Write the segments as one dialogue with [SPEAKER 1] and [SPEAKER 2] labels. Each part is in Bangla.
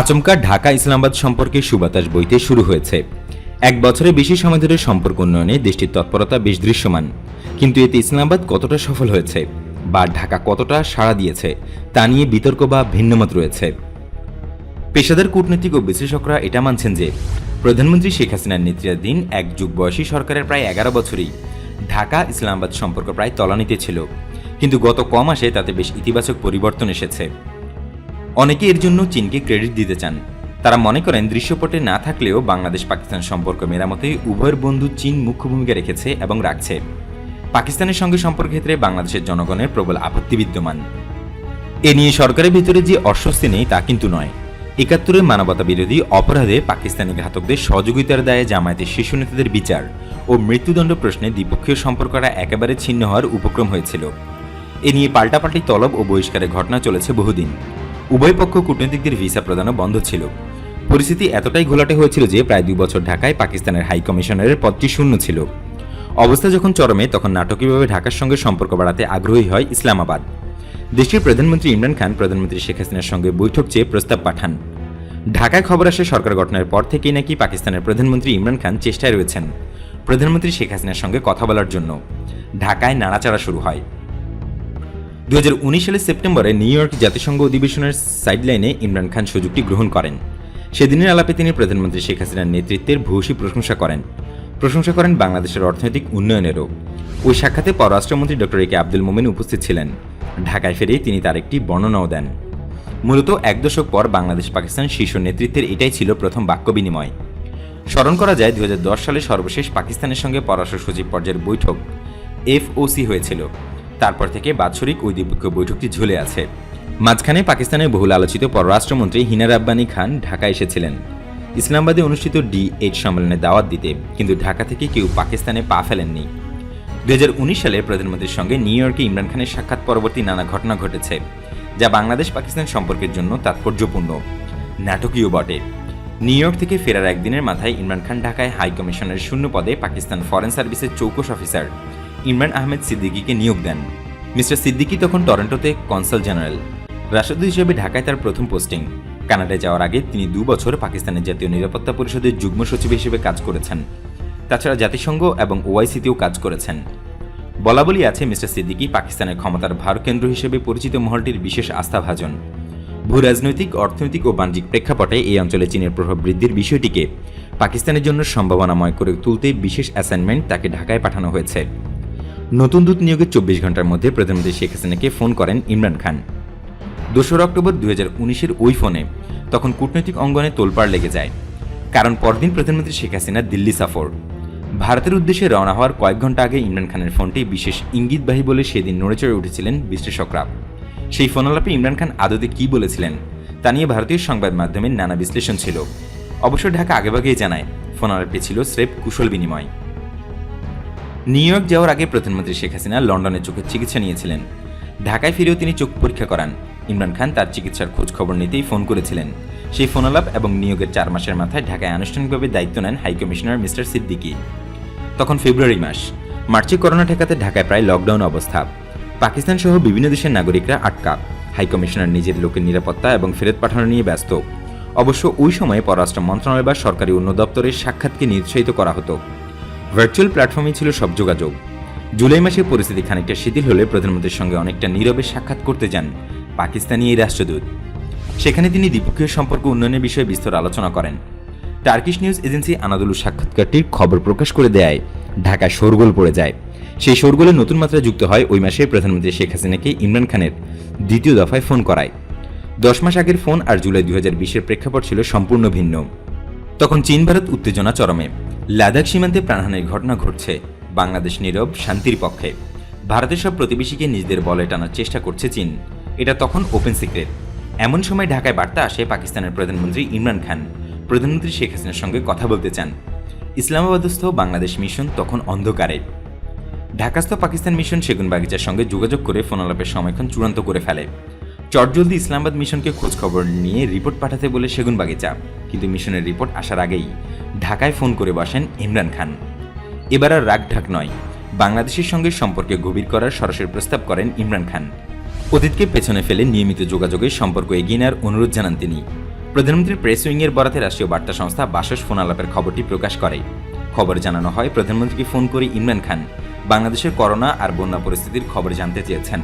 [SPEAKER 1] আচমকা ঢাকা ইসলামাবাদ সম্পর্কে সুবাতাস বইতে শুরু হয়েছে। এক বছরের বেশি সময় ধরে সম্পর্ক উন্নয়নে দেশটির তৎপরতা বেশ দৃশ্যমান। কিন্তু এতে ইসলামাবাদ কতটা সফল হয়েছে বা ঢাকা কতটা সাড়া দিয়েছে, তা নিয়ে বিতর্ক বা ভিন্নমত রয়েছে। পেশাদার কূটনৈতিক ও বিশ্লেষকরা এটা মানছেন যে, প্রধানমন্ত্রী শেখ হাসিনার নেতৃত্বাধীন এক যুগ বয়সী সরকারের প্রায় এগারো বছরই ঢাকা ইসলামাবাদ সম্পর্ক প্রায় তলানিতে ছিল। কিন্তু গত ক মাসে তাতে বেশ ইতিবাচক পরিবর্তন এসেছে। অনেকে এর জন্য চীনকে ক্রেডিট দিতে চান। তারা মনে করেন দৃশ্যপটে না থাকলেও বাংলাদেশ পাকিস্তান সম্পর্ক মেরামতে উভয়ের বন্ধু চীন মুখ্য ভূমিকা রেখেছে এবং রাখছে। পাকিস্তানের সঙ্গে সম্পর্ক ক্ষেত্রে বাংলাদেশের জনগণের প্রবল আপত্তি বিদ্যমান। এ নিয়ে সরকারের ভিতরে যে অস্বস্তি নেই তা কিন্তু নয়। একাত্তরের মানবতা বিরোধী অপরাধে পাকিস্তানি ঘাতকদের সহযোগিতার দায়ে জামায়াতের শীর্ষ নেতাদের বিচার ও মৃত্যুদণ্ড প্রশ্নে দ্বিপক্ষীয় সম্পর্কটা একেবারে ছিন্ন হওয়ার উপক্রম হয়েছিল। এ নিয়ে পাল্টাপাল্টি তলব ও বহিষ্কারের ঘটনা চলেছে বহুদিন। উভয় পক্ষ কূটনীতিকদের ভিসা প্রদানও বন্ধ ছিল। পরিস্থিতি এতটাই ঘোলাটে হয়েছিল যে প্রায় দুই বছর ঢাকায় পাকিস্তানের হাই কমিশনারের পদটি শূন্য ছিল। অবস্থা যখন চরমে, তখন নাটকীয়ভাবে ঢাকার সঙ্গে সম্পর্ক বাড়াতে আগ্রহী হয় ইসলামাবাদ। দেশটির প্রধানমন্ত্রী ইমরান খান, প্রধানমন্ত্রী শেখ হাসিনার সঙ্গে বৈঠক চেয়ে প্রস্তাব পাঠান। ঢাকায় খবর আসে সরকার গঠনের পর থেকেই নাকি পাকিস্তানের প্রধানমন্ত্রী ইমরান খান চেষ্টায় রয়েছেন, প্রধানমন্ত্রী শেখ হাসিনার সঙ্গে কথা বলার জন্য। ঢাকায় নাড়াচাড়া শুরু হয়। উনিশ সালের সেপ্টেম্বরে নিউ ইয়র্ক জাতিসংঘ অধিবেশনের সাইডলাইনে ইমরান খান সুযোগটি গ্রহণ করেন। সেদিনের আলাপে তিনি প্রধানমন্ত্রী শেখ হাসিনার নেতৃত্বের ভূয়সী প্রশংসা করেন। প্রশংসা করেন বাংলাদেশের অর্থনৈতিক উন্নয়নেরও। ওই সাক্ষাতে পররাষ্ট্রমন্ত্রী ডক্টর এ কে আব্দুল মোমেন উপস্থিত ছিলেন। ঢাকায় ফিরে তিনি তার একটি বর্ণনাও দেন। মূলত এক দশক পর বাংলাদেশ পাকিস্তান শীর্ষ নেতৃত্বের এটাই ছিল প্রথম বাক্য বিনিময়। স্মরণ করা যায় দু হাজার দশ সালে সর্বশেষ পাকিস্তানের সঙ্গে পররাষ্ট্র সচিব পর্যায়ের বৈঠক এফওসি হয়েছিল। তারপর থেকে বাৎসরিক ওই দ্বিপক্ষীয় বৈঠকটি ঝুলে আছে। মাঝখানে পাকিস্তানের বহুল আলোচিত পররাষ্ট্রমন্ত্রী হিনা রাব্বানি খান ঢাকা এসেছিলেন। ইসলামাবাদে অনুষ্ঠিত ডি এইট সম্মেলনে দাওয়াত দিতে, কিন্তু ঢাকা থেকে কেউ পাকিস্তানে পা ফেলেননি। দু সালে প্রধানমন্ত্রীর সঙ্গে নিউ ইয়র্কে ইমরান খানের সাক্ষাৎ পরবর্তী নানা ঘটনা ঘটেছে, যা বাংলাদেশ পাকিস্তান সম্পর্কের জন্য তাৎপর্যপূর্ণ। নাটকীয় বটে। নিউ ইয়র্ক থেকে ফেরার একদিনের মাথায় ইমরান খান ঢাকায় হাই কমিশনের শূন্য পদে পাকিস্তান ফরেন সার্ভিসের চৌকস অফিসার। ইমরান আহমেদ সিদ্দিকিকে নিয়োগ দেন। মিস্টার সিদ্দিকি তখন টরন্টোতে কনসাল জেনারেল, রাষ্ট্রদূত হিসেবে ঢাকায় তার প্রথম পোস্টিং। কানাডায় যাওয়ার আগে তিনি দু বছর পাকিস্তানের জাতীয় নিরাপত্তা পরিষদের যুগ্ম সচিব হিসেবে কাজ করেছেন। তাছাড়া জাতিসংঘ এবং ওআইসিতেও কাজ করেছেন। বলা বলি আছে, মিস্টার সিদ্দিকি পাকিস্তানের ক্ষমতার ভারকেন্দ্র হিসেবে পরিচিত মহলটির বিশেষ আস্থাভাজন। ভূ রাজনৈতিক অর্থনৈতিক ও বাণিজ্যিক প্রেক্ষাপটে এই অঞ্চলে চীনের প্রভাব বৃদ্ধির বিষয়টিকে পাকিস্তানের জন্য সম্ভাবনাময় করে তুলতে বিশেষ অ্যাসাইনমেন্ট তাকে ঢাকায় পাঠানো হয়েছে। নতুন দূত নিয়োগের চব্বিশ ঘণ্টার মধ্যে প্রধানমন্ত্রী শেখ হাসিনাকে ফোন করেন ইমরান খান। দোসরা অক্টোবর দুই হাজার উনিশের ওই ফোনে তখন কূটনৈতিক অঙ্গনে তোলপাড় লেগে যায়। কারণ পরদিন প্রধানমন্ত্রী শেখ হাসিনা দিল্লি সফর। ভারতের উদ্দেশ্যে রওনা হওয়ার কয়েক ঘণ্টা আগে ইমরান খানের ফোনটি বিশেষ ইঙ্গিতবাহী বলে সেদিন নড়েচড়ে উঠেছিলেন বিশ্লেষকরা। সেই ফোনালাপে ইমরান খান আদতে কী বলেছিলেন, তা নিয়ে ভারতীয় সংবাদ মাধ্যমের নানা বিশ্লেষণ ছিল। অবশ্য ঢাকা আগেভাগেই জানায় ফোনালাপে ছিল স্রেফ কুশল বিনিময়। নিউ ইয়র্ক যাওয়ার আগে প্রধানমন্ত্রী শেখ হাসিনা লন্ডনে চোখের চিকিৎসা নিয়েছিলেন। ঢাকায় ফিরেও তিনি চোখ পরীক্ষা করান। ইমরান খান তার চিকিৎসার খোঁজ খবর নিতেই ফোন করেছিলেন। সেই ফোনালাপ এবং নিয়োগের চার মাসের মাথায় ঢাকায় আনুষ্ঠানিকভাবে দায়িত্ব নেন হাই কমিশনার মিস্টার সিদ্দিকি। তখন ফেব্রুয়ারি মাস। মার্চে করোনা ঠেকাতে ঢাকায় প্রায় লকডাউন অবস্থা। পাকিস্তান সহ বিভিন্ন দেশের নাগরিকরা আটকা। হাইকমিশনার নিজের লোকের নিরাপত্তা এবং ফেরত পাঠানো নিয়ে ব্যস্ত। অবশ্য ওই সময়ে পররাষ্ট্র মন্ত্রণালয় বা সরকারি অন্য দপ্তরের সাক্ষাৎকে নিরুৎসাহিত করা হতো। ভার্চুয়াল প্ল্যাটফর্মে ছিল সব যোগাযোগ। জুলাই মাসে পরিস্থিতি খানিকটা শিথিল হলে প্রধানমন্ত্রীর সঙ্গে অনেকটা নীরবে সাক্ষাৎ করতে যান পাকিস্তানি এই রাষ্ট্রদূত। সেখানে তিনি দ্বিপক্ষীয় সম্পর্ক উন্নয়নের বিষয়ে বিস্তর আলোচনা করেন। টার্কিশ নিউজ এজেন্সি আনাদুলু সাক্ষাৎকারটির খবর প্রকাশ করে দেয়, ঢাকায় শোরগোল পড়ে যায়। সেই শোরগোলে নতুন মাত্রা যুক্ত হয় ওই মাসে প্রধানমন্ত্রী শেখ হাসিনাকে ইমরান খানের দ্বিতীয় দফায় ফোন করায়। দশ মাস আগের ফোন আর জুলাই দুই হাজার বিশের প্রেক্ষাপট ছিল সম্পূর্ণ ভিন্ন। তখন চীন ভারত উত্তেজনা চরমে। লাদাখ সীমান্তে প্রাণহানির ঘটনা ঘটছে। বাংলাদেশ নীরব, শান্তির পক্ষে। ভারতের সব প্রতিবেশীকে নিজেদের বলে টানার চেষ্টা করছে চীন। এটা তখন ওপেন সিক্রেট। এমন সময় ঢাকায় বার্তা আসে পাকিস্তানের প্রধানমন্ত্রী ইমরান খান। প্রধানমন্ত্রী শেখ হাসিনার সঙ্গে কথা বলতে চান। ইসলামাবাদস্থ বাংলাদেশ মিশন তখন অন্ধকারে। ঢাকাস্থ পাকিস্তান মিশন সেগুন বাগিচার সঙ্গে যোগাযোগ করে ফোনালাপের সময়ক্ষণ চূড়ান্ত করে ফেলে। চটজলদি ইসলামাবাদ মিশনকে খোঁজখবর নিয়ে রিপোর্ট পাঠাতে বলে সেগুন বাগিচা। কিন্তু মিশনের রিপোর্ট আসার আগেই ঢাকায় ফোন করে বসেন ইমরান খান। এবার আর রাগ ঢাক নয়। বাংলাদেশের সঙ্গে সম্পর্কে গভীর করার সরাসরি প্রস্তাব করেন ইমরান খান। অতীতকে পেছনে ফেলে নিয়মিত যোগাযোগের সম্পর্ক এগিয়ে নেওয়ার অনুরোধ জানান তিনি। প্রধানমন্ত্রীর প্রেস উইংয়ের বরাতে রাষ্ট্রীয় বার্তা সংস্থা বাসস ফোন আলাপের খবরটি প্রকাশ করে। খবর জানানো হয়, প্রধানমন্ত্রীকে ফোন করে ইমরান খান বাংলাদেশের করোনা আর বন্যা পরিস্থিতির খবর জানতে চেয়েছেন।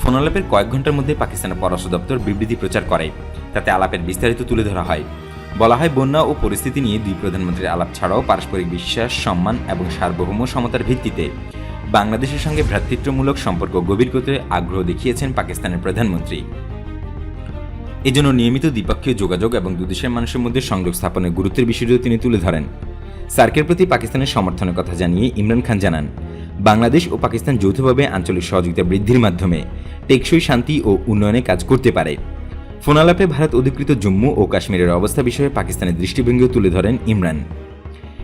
[SPEAKER 1] ফোন আলাপের কয়েক ঘণ্টার মধ্যে পাকিস্তানের পররাষ্ট্র দপ্তর বিবৃতি প্রচার করে। তাতে আলাপের বিস্তারিত তুলে ধরা হয়। বলা হয়, বন্যা ও পরিস্থিতি নিয়ে দুই প্রধানমন্ত্রীর আলাপ ছাড়াও পারস্পরিক বিশ্বাস, সম্মান এবং সার্বভৌম সমতার ভিত্তিতে বাংলাদেশের সঙ্গে ভ্রাতৃত্বমূলক সম্পর্ক গভীর করতে আগ্রহ দেখিয়েছেন পাকিস্তানের প্রধানমন্ত্রী। এজন্য নিয়মিত দ্বিপক্ষীয় যোগাযোগ এবং দুদেশের মানুষের মধ্যে সংযোগ স্থাপনের গুরুত্বের বিষয়টিও তিনি তুলে ধরেন। সার্কের প্রতি পাকিস্তানের সমর্থনের কথা জানিয়ে ইমরান খান জানান বাংলাদেশ ও পাকিস্তান যৌথভাবে আঞ্চলিক সহযোগিতা বৃদ্ধির মাধ্যমে টেকসই শান্তি ও উন্নয়নে কাজ করতে পারে। ফোনালাপে ভারত অধিকৃত জম্মু ও কাশ্মীরের অবস্থা বিষয়ে পাকিস্তানের দৃষ্টিভঙ্গিও তুলে ধরেন ইমরান।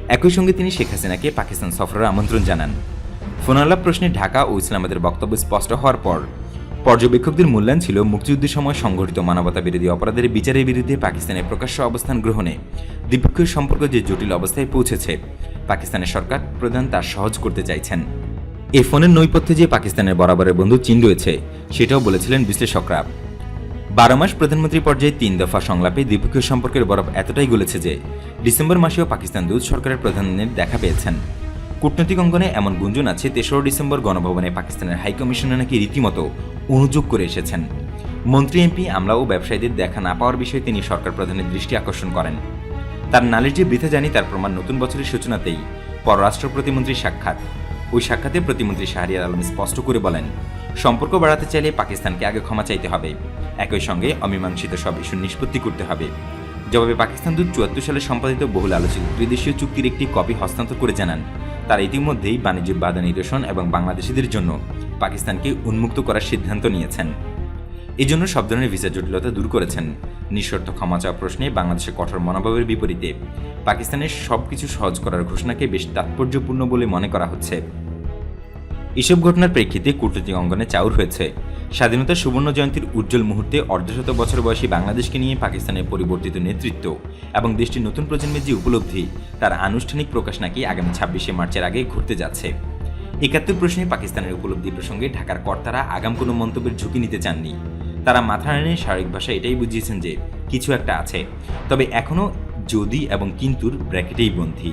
[SPEAKER 1] একই সঙ্গে তিনি শেখ হাসিনাকে পাকিস্তান সফরের আমন্ত্রণ জানান। ফোনালাপ প্রশ্নে ঢাকা ও ইসলামাবাদের বক্তব্য স্পষ্ট হওয়ার পর পর্যবেক্ষকদের মূল্যায়ন ছিল মুক্তিযুদ্ধের সময় সংঘটিত মানবতা বিরোধী অপরাধের বিচারের বিরুদ্ধে পাকিস্তানের প্রকাশ্য অবস্থান গ্রহণে দ্বিপক্ষীয় সম্পর্ক যে জটিল অবস্থায় পৌঁছেছে পাকিস্তানের সরকার প্রধান তা সহজ করতে চাইছেন। এই ফোনের নৈপথ্যে যে পাকিস্তানের বরাবরের বন্ধু চীন রয়েছে, সেটাও বলেছিলেন বিশ্লেষকরা। বারো মাস প্রধানমন্ত্রী পর্যায়ে তিন দফা সংলাপে দ্বিপক্ষীয় সম্পর্কের বরফ এতটাই গলেছে যে, ডিসেম্বর মাসেও পাকিস্তান দূত সরকারের প্রধানের দেখা পেয়েছেন। কূটনৈতিক অঙ্গনে এমন গুঞ্জন আছে, তেসরা ডিসেম্বর গণভবনে পাকিস্তানের হাইকমিশনে নাকি রীতিমতো অনুযোগ করে এসেছেন। মন্ত্রী, এমপি, আমলা ও ব্যবসায়ীদের দেখা না পাওয়ার বিষয়ে তিনি সরকার প্রধানের দৃষ্টি আকর্ষণ করেন। তার নালিশ যে বৃথা জানি তার প্রমাণ নতুন বছরের সূচনাতেই পররাষ্ট্র প্রতিমন্ত্রীর সাক্ষাৎ। ওই সাক্ষাতে প্রতিমন্ত্রী শাহরিয়ার আলম স্পষ্ট করে বলেন, সম্পর্ক বাড়াতে চাইলে পাকিস্তানকে আগে ক্ষমা চাইতে হবে। একই সঙ্গে অমীমাংসিত সব ইস্যুর নিষ্পত্তি করতে হবে। জবাবে পাকিস্তান দূত চুয়াত্তর সালে সম্পাদিত বহুল আলোচিত ত্রিদেশীয় চুক্তির একটি কপি হস্তান্তর করে জানান। তারা ইতিমধ্যেই বাণিজ্য বাধা নিরসন এবং বাংলাদেশিদের জন্য পাকিস্তানকে উন্মুক্ত করার সিদ্ধান্ত নিয়েছেন। এই জন্য সব ধরনের ভিসা জটিলতা দূর করেছেন। নিঃশর্ত ক্ষমা চাওয়া প্রশ্নে বাংলাদেশের কঠোর মনোভাবের বিপরীতে পাকিস্তানের সবকিছু সহজ করার ঘোষণাকে বেশ তাৎপর্যপূর্ণ বলে মনে করা হচ্ছে। এসব ঘটনার প্রেক্ষিতে কূটনৈতিক অঙ্গনে চাউর হয়েছে। স্বাধীনতা সুবর্ণ জয়ন্তীর উজ্জ্বল মুহূর্তে অর্ধশত বছর বয়সী বাংলাদেশকে নিয়ে পাকিস্তানের পরিবর্তিত নেতৃত্ব এবং দেশটির নতুন প্রজন্মের যে উপলব্ধি, তার আনুষ্ঠানিক প্রকাশ নাকি আগামী ছাব্বিশে মার্চের আগে ঘটতে যাচ্ছে। একাত্তর প্রশ্নে পাকিস্তানের উপলব্ধি প্রসঙ্গে ঢাকার কর্তারা আগাম কোনো মন্তব্যের ঝুঁকি নিতে চাননি। তারা মাথা নেড়ে শারীরিক ভাষায় এটাই বুঝিয়েছেন যে কিছু একটা আছে। তবে এখনও যদি এবং কিন্তুর ব্র্যাকেটেই বন্ধি।